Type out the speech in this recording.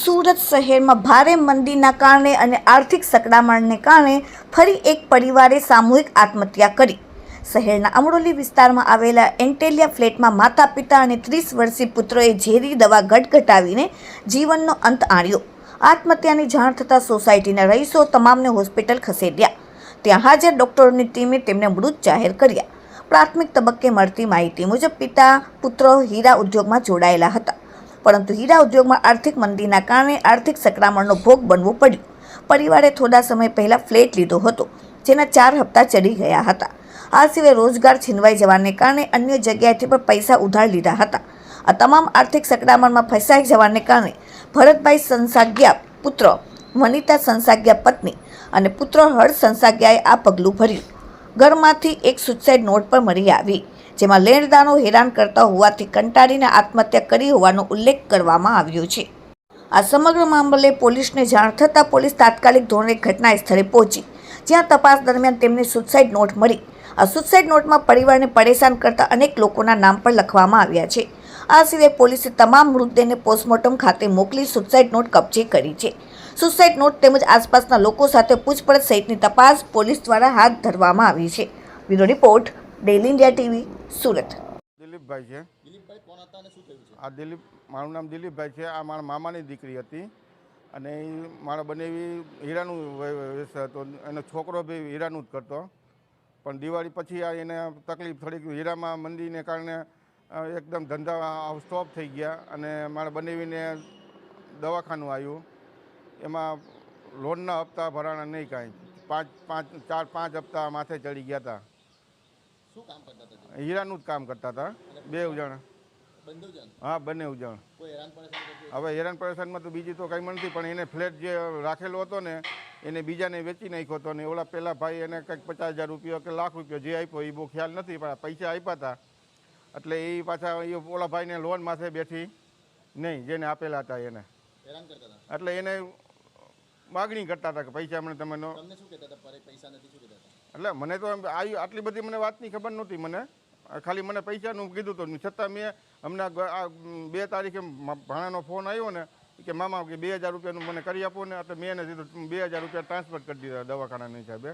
સુરત શહેરમાં ભારે મંદીના કારણે અને આર્થિક સંકડામણને કારણે ફરી એક પરિવારે સામૂહિક આત્મહત્યા કરી. શહેરના અમરોલી વિસ્તારમાં આવેલા એન્ટેલિયા ફ્લેટમાં માતા પિતા અને ત્રીસ વર્ષીય પુત્રએ ઝેરી દવા ગટગટાવીને જીવનનો અંત આણ્યો. આત્મહત્યાની જાણ થતાં સોસાયટીના રહીશો તમામને હોસ્પિટલ ખસેડ્યા. ત્યાં હાજર ડોક્ટરોની ટીમે તેમને મૃત જાહેર કર્યા. પ્રાથમિક તબક્કે મળતી માહિતી મુજબ પિતા, પુત્રો હીરા ઉદ્યોગમાં જોડાયેલા હતા. પરંતુ હીરા ઉદ્યોગમાં આર્થિક મંદીના કારણે આર્થિક સંક્રમણનો ભોગ બનવું પડ્યું. પરિવારે થોડા સમય પહેલાં ફ્લેટ લીધો હતો, જેના ચાર હપ્તા ચડી ગયા હતા. આ સિવાય રોજગાર છીનવાઈ જવાને કારણે અન્ય જગ્યાએથી પણ પૈસા ઉધાર લીધા હતા. આ તમામ આર્થિક સંકળામણમાં ફસાઈ જવાને કારણે ભરતભાઈ સંસાગ્યા પુત્ર, વનિતા સંસાગ્યા પત્ની અને પુત્ર હર્ષ સંસાગ્યાએ આ પગલું ભર્યું. ઘરમાંથી એક સુસાઇડ નોટ પણ મળી આવી, જેમાં લેણદારો હેરાન કરતા હોવાથી કંટાળીને આત્મહત્યા કરી હોવાનો ઉલ્લેખ કરવામાં આવ્યો છે. આ સમગ્ર મામલે પોલીસને જાણ થતાં પોલીસ તાત્કાલિક ધોરણે ઘટના સ્થળે પહોંચી, જ્યાં તપાસ દરમિયાન તેમને સુસાઇડ નોટ મળી. આ સુસાઇડ નોટમાં પરિવારને પરેશાન કરતા અનેક લોકોના નામ પણ લખવામાં આવ્યા છે. આ સિવાય પોલીસે તમામ મૃતદેહને પોસ્ટમોર્ટમ ખાતે મોકલી સુસાઇડ નોટ કબજે કરી છે. સુસાઇડ નોટ તેમજ આસપાસના લોકો સાથે પૂછપરછ સહિતની તપાસ પોલીસ દ્વારા હાથ ધરવામાં આવી છે. Bureau report daily India TV Surat. Dilipbhai છે. દિલીપભાઈ કોણ હતા અને શું થયું છે? આ દિલીપ મારું નામ દિલીપભાઈ છે. આ મારા મામાની દીકરી હતી. અને એ મારા બનેવી હીરાનું વ્યવસાય હતો. એનો છોકરો બી હીરાનું જ કરતો. પણ દિવાળી પછી આ એને તકલીફ થોડીક હીરામાં મંદીને કારણે એકદમ ધંધા સ્ટોપ થઈ ગયા. અને મારા બનેવીને દવાખાનું આવ્યું એમાં લોનના હપ્તા ભરાણા નહીં કાંઈ. પાંચ પાંચ ચાર પાંચ હપ્તા માથે ચડી ગયા હતા શું કામ કરતા હતા હીરાનું જ કામ કરતા હતા બે ઉજાણ. હા બંને જણ કોઈ હેરાન પરેશાન કરતું હવે હેરાન પરેશાનમાં તો બીજી તો કંઈ નથી પણ એને ફ્લેટ જે રાખેલો હતો ને એને બીજાને વેચી નાખ્યો હતો ને ઓલા પહેલા ભાઈ એને કંઈક પચાસ હજાર રૂપિયા કે લાખ રૂપિયા જે આપ્યો એ બહુ ખ્યાલ નથી પણ પૈસા આપ્યા હતા એટલે એ પાછા એ ઓલા ભાઈને લોન માથે બેઠી નહીં જેને આપેલા હતા એને. એટલે એને માગણી કરતા હતા કે પૈસા મને તમે તમને શું કહેતા હતા? પૈસા નથી શું કહેતા હતા? એટલે મને તો આવી આટલી બધી મને વાતની ખબર નહોતી મને. ખાલી મને પૈસાનું કીધું હતું છતાં મેં હમણાં આ બે તારીખે ભાણાનો ફોન આવ્યો ને કે મામા કે બે હજાર રૂપિયાનું મને કરી આપો ને. એટલે મેં એને કીધું બે હજાર રૂપિયા ટ્રાન્સફર કરી દીધા દવાખાનાની હિસાબે.